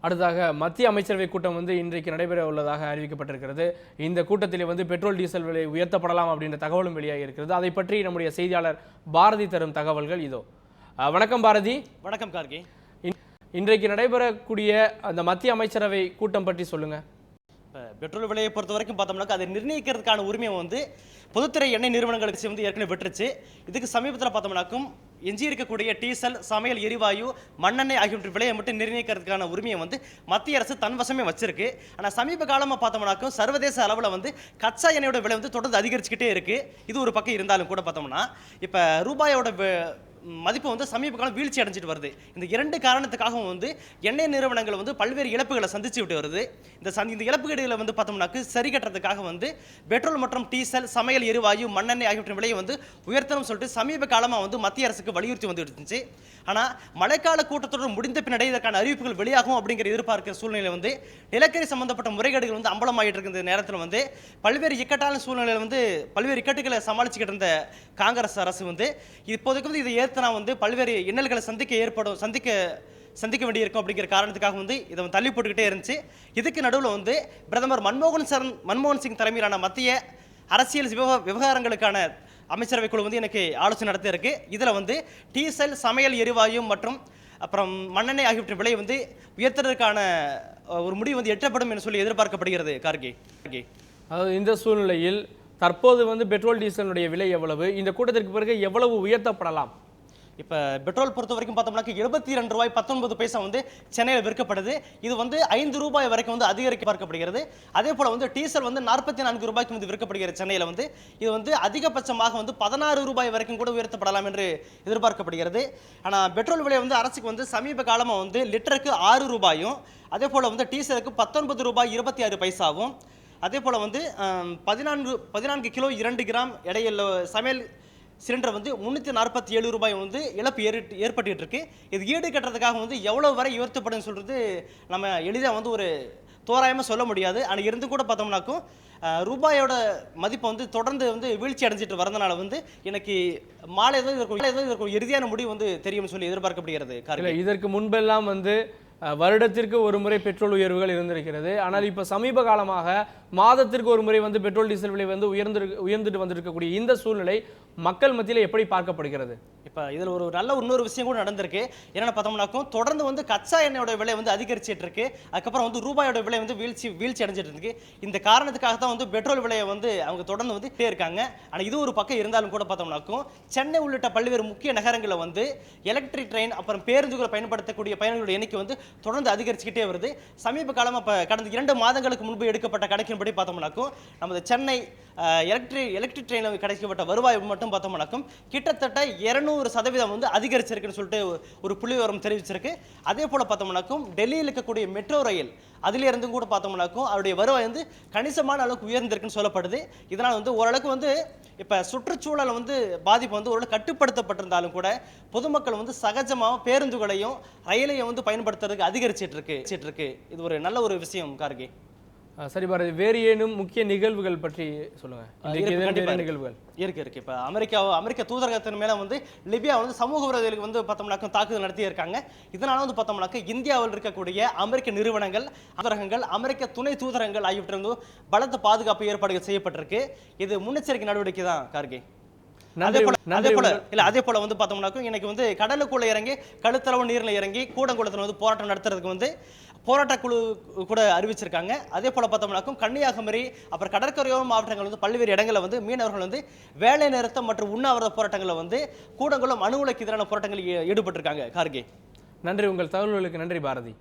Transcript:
அடுத்ததாக மத்திய அமைச்சரவை கூட்டம் வந்து இன்றைக்கு நடைபெற உள்ளதாக அறிவிக்கப்பட்டிருக்கிறது. இந்த கூட்டத்தில் வந்து பெட்ரோல் டீசல் விலை உயர்த்தப்படலாம் அப்படின்ற தகவலும் வெளியாகி இருக்கிறது அதை பற்றி நம்முடைய செய்தியாளர் பாரதி தரும் தகவல்கள் இதோ. வணக்கம் பாரதி. வணக்கம் கார்கே. இன்- இன்றைக்கு நடைபெறக்கூடிய அந்த மத்திய அமைச்சரவை கூட்டம் பற்றி சொல்லுங்க. இப்போ பெட்ரோல் விலையை பொறுத்த வரைக்கும் பார்த்தோம்னாக்கா அதை நிர்ணயிக்கிறதுக்கான உரிமையை வந்து பொதுத்துறை எண்ணெய் நிறுவனங்களுக்கு வந்து ஏற்கனவே விட்டுருச்சு. இதுக்கு சமீபத்தில் பார்த்தோம்னாக்கும் எஞ்சி இருக்கக்கூடிய டீசல் சமையல் எரிவாயு மண்ணெண்ணெய் ஆகியவற்றின் விலையை மட்டும் நிர்ணயிக்கிறதுக்கான உரிமையை வந்து மத்திய அரசு தன் வசமே வச்சிருக்கு. ஆனால் சமீப காலமாக பார்த்தோம்னாக்கும் சர்வதேச அளவில் வந்து கச்சா எண்ணெயோட விலை வந்து தொடர்ந்து அதிகரிச்சுக்கிட்டே இருக்குது இது ஒரு பக்கம் இருந்தாலும் கூட பார்த்தோம்னா இப்போ ரூபாயோட மதிப்பு வந்து சமீப காலம் வீழ்ச்சி அடைஞ்சிட்டு வருது. இந்த இரண்டு காரணத்துக்காகவும் வந்து எண்ணெய் நிறுவனங்கள் வந்து பல்வேறு இழப்புகளை சந்திச்சு விட்டு வருது. இந்த சந்தி இந்த இழப்புகளை வந்து பார்த்தோம்னாக்கு சரி கட்டுறதுக்காக வந்து பெட்ரோல் மற்றும் டீசல் சமையல் எரிவாயு மண்ணெண்ணெய் ஆகியவற்றின் விலையை வந்து உயர்த்தணும்னு சொல்லிட்டு சமீப காலமாக வந்து மத்திய அரசுக்கு வலியுறுத்தி வந்து இருந்துச்சு. ஆனால் மழைக்கால கூட்டத்தொடர் முடிந்த பின்னாடி இதற்கான அறிவிப்புகள் வெளியாகும் அப்படிங்கிற எதிர்பார்க்கிற சூழ்நிலை வந்து நிலக்கரி சம்பந்தப்பட்ட முறைகேடுகள் வந்து அம்பலமாகிட்டு இருக்கிற இந்த நேரத்தில் வந்து பல்வேறு இக்கட்டான சூழ்நிலையில் வந்து பல்வேறு இக்கட்டுகளை சமாளிச்சுக்கிட்டு இருந்த காங்கிரஸ் அரசு வந்து இப்போதைக்கு வந்து இதை எத்தனா வந்து பல்வேறு இன்னல்களை சந்திக்க ஏற்படும் சந்திக்க சந்திக்க வேண்டியிருக்கும் அப்படிங்கிற காரணத்துக்காக வந்து இதை வந்து தள்ளி போட்டுக்கிட்டே இருந்துச்சு. இதுக்கு நடுவில் வந்து பிரதமர் மன்மோகன் சரண் மன்மோகன் சிங் தலைமையிலான மத்திய அரசியல் விவ விவகாரங்களுக்கான அமைச்சரவை குழு வந்து எனக்கு ஆலோசனை நடத்தியிருக்கு. இதில் வந்து டீசல் சமையல் எரிவாயு மற்றும் அப்புறம் மண்ணெண்ணெய் ஆகியவற்றின் விலையை வந்து உயர்த்துறதுக்கான ஒரு முடிவு வந்து எட்டப்படும் என்று சொல்லி எதிர்பார்க்கப்படுகிறது கார்கே. கார்கே. அதாவது இந்த சூழ்நிலையில் தற்போது வந்து பெட்ரோல் டீசலுடைய விலை எவ்வளவு? இந்த கூட்டத்திற்கு பிறகு எவ்வளவு உயர்த்தப்படலாம்? இப்போ பெட்ரோல் பொறுத்த வரைக்கும் பார்த்தோம்னாக்க எழுபத்தி ரெண்டு ரூபாய் பத்தொன்பது பைசா வந்து சென்னையில் விற்கப்படுது. இது வந்து ஐந்து ரூபாய் வரைக்கும் வந்து அதிகரிக்க பார்க்கப்படுகிறது. அதே போல் வந்து டீசல் வந்து நாற்பத்தி நான்கு ரூபாய்க்கு வந்து விற்கப்படுகிறது சென்னையில் வந்து இது வந்து அதிகபட்சமாக வந்து பதினாறு ரூபாய் வரைக்கும் கூட உயர்த்தப்படலாம் என்று எதிர்பார்க்கப்படுகிறது. ஆனால் பெட்ரோல் விலை வந்து அரசுக்கு வந்து சமீப காலமாக வந்து லிட்டருக்கு ஆறு ரூபாயும் அதே போல் வந்து டீசலுக்கு பத்தொன்பது ரூபாய் இருபத்தி ஆறு பைசாவும் அதே போல் வந்து பதினான்கு பதினான்கு கிலோ இரண்டு கிராம் எடையுள்ள சமையல் சிலிண்டர் வந்து முந்நூற்றி நாற்பத்தி ஏழு ரூபாய் வந்து இழப்பு ஏறி ஏற்பட்டுட்டு இருக்கு இது ஈடு கட்டுறதுக்காக வந்து எவ்வளோ வரை உயர்த்தப்படும் சொல்கிறது நம்ம எளிதாக வந்து ஒரு தோராயமாக சொல்ல முடியாது. ஆனால் இருந்து கூட பார்த்தோம்னாக்கும் ரூபாயோட மதிப்பு வந்து தொடர்ந்து வந்து வீழ்ச்சி அடைஞ்சிட்டு வரதுனால வந்து எனக்கு மாலை ஏதோ இதற்கு இதற்கு இறுதியான முடிவு வந்து தெரியும்னு சொல்லி எதிர்பார்க்கப்படுகிறது இதற்கு முன்பெல்லாம் வந்து வருடத்திற்கு ஒரு முறை பெட்ரோல் உயர்வுகள் இருந்திருக்கிறது. ஆனால் இப்போ சமீப காலமாக மாதத்திற்கு ஒரு முறை வந்து பெட்ரோல் டீசல் விலை வந்து உயர்ந்து உயர்ந்துட்டு வந்திருக்கக்கூடிய இந்த சூழ்நிலை மக்கள் மத்தியில் எப்படி பார்க்கப்படுகிறது? இப்போ இதில் ஒரு நல்ல இன்னொரு விஷயம் கூட நடந்திருக்கு. என்னென்ன பார்த்தோம்னாக்கும் தொடர்ந்து வந்து கச்சா எண்ணெயோட விலை வந்து அதிகரிச்சிட்டு இருக்கு. அதுக்கப்புறம் வந்து ரூபாயோட விலை வந்து வீழ்ச்சி வீழ்ச்சி அடைஞ்சிட்டு இருக்கு. இந்த காரணத்துக்காக தான் வந்து பெட்ரோல் விலையை வந்து அவங்க தொடர்ந்து வந்து இருக்காங்க. ஆனால் இது ஒரு பக்கம் இருந்தாலும் கூட பார்த்தோம்னாக்கும் சென்னை உள்ளிட்ட பல்வேறு முக்கிய நகரங்களில் வந்து எலக்ட்ரிக் ட்ரெயின் அப்புறம் பேருந்துகளை பயன்படுத்தக்கூடிய பயணிகளுடைய எண்ணிக்கை வந்து தொடர்ந்து அதிகரிச்சுக்கிட்டே வருது. சமீப காலமாக இப்போ கடந்த இரண்டு மாதங்களுக்கு முன்பு எடுக்கப்பட்ட கணக்கின்படி பார்த்தோம்னாக்கும் நமது சென்னை எலக்ட்ரிக் எலக்ட்ரிக் ட்ரெயினில் கிடைக்கப்பட்ட வருவாய் மட்டும் பார்த்தோம்னாக்கும் கிட்டத்தட்ட இரநூறு சதவீதம் வந்து அதிகரிச்சிருக்குன்னு சொல்லிட்டு ஒரு புள்ளிவிவரம் தெரிவிச்சிருக்கு. அதே போல் பார்த்தோம்னாக்கும் டெல்லியில் இருக்கக்கூடிய மெட்ரோ ரயில் அதில் இருந்தும் கூட பார்த்தோம்னாக்கும் அவருடைய வருவாய் வந்து கணிசமான அளவுக்கு உயர்ந்திருக்குன்னு சொல்லப்படுது. இதனால் வந்து ஓரளவுக்கு வந்து இப்போ சுற்றுச்சூழல் வந்து பாதிப்பு வந்து ஓரளவு கட்டுப்படுத்தப்பட்டிருந்தாலும் கூட பொதுமக்கள் வந்து சகஜமாக பேருந்துகளையும் ரயிலையும் வந்து பயன்படுத்துறதுக்கு அதிகரிச்சிட்டு இருக்கு இருக்கு. இது ஒரு நல்ல ஒரு விஷயம் கார்கே. சரி பாரதி வேறு ஏனும் முக்கிய நிகழ்வுகள் பற்றி சொல்லுங்க. இன்றைக்கு இருக்கு, ஏதேனும் கண்டிப்பா வேறு இருக்கு. நிகழ்வுகள்? இருக்கு இருக்கு. இப்போ அமெரிக்கா அமெரிக்க தூதரகத்தின் மேலே வந்து லிபியா வந்து சமூக விரோதிகளுக்கு வந்து பார்த்தோம்னாக்க தாக்குதல் நடத்தி இருக்காங்க. இதனால வந்து பார்த்தோம்னாக்க இந்தியாவில் இருக்கக்கூடிய அமெரிக்க நிறுவனங்கள் தூதரகங்கள் அமெரிக்க துணை தூதரகங்கள் ஆகியவற்றை வந்து பலத்த பாதுகாப்பு ஏற்பாடுகள் செய்யப்பட்டிருக்கு. இது முன்னெச்சரிக்கை நடவடிக்கை தான் கார்கே. அதே போல அதே போல இல்ல அதே போல வந்து பார்த்தோம்னாக்கும் எனக்கு வந்து கடலுக்குள்ள இறங்கி கழுத்தளவு நீர்ல இறங்கி கூடங்குளத்தில் வந்து போராட்டம் நடத்துறதுக்கு வந்து போராட்ட குழு கூட அறிவிச்சிருக்காங்க. அதே போல் பார்த்தோம்னாக்கும் கன்னியாகுமரி அப்புறம் கடற்கரையோர மாவட்டங்கள் வந்து பல்வேறு இடங்களில் வந்து மீனவர்கள் வந்து வேலை நிறுத்தம் மற்றும் உண்ணாவிரத போராட்டங்களில் வந்து கூடங்குளம் அணு உலைக்கு எதிரான போராட்டங்களில் ஈ- ஈடுபட்டிருக்காங்க. கார்கே. நன்றி. உங்கள் தகவல்களுக்கு நன்றி பாரதி.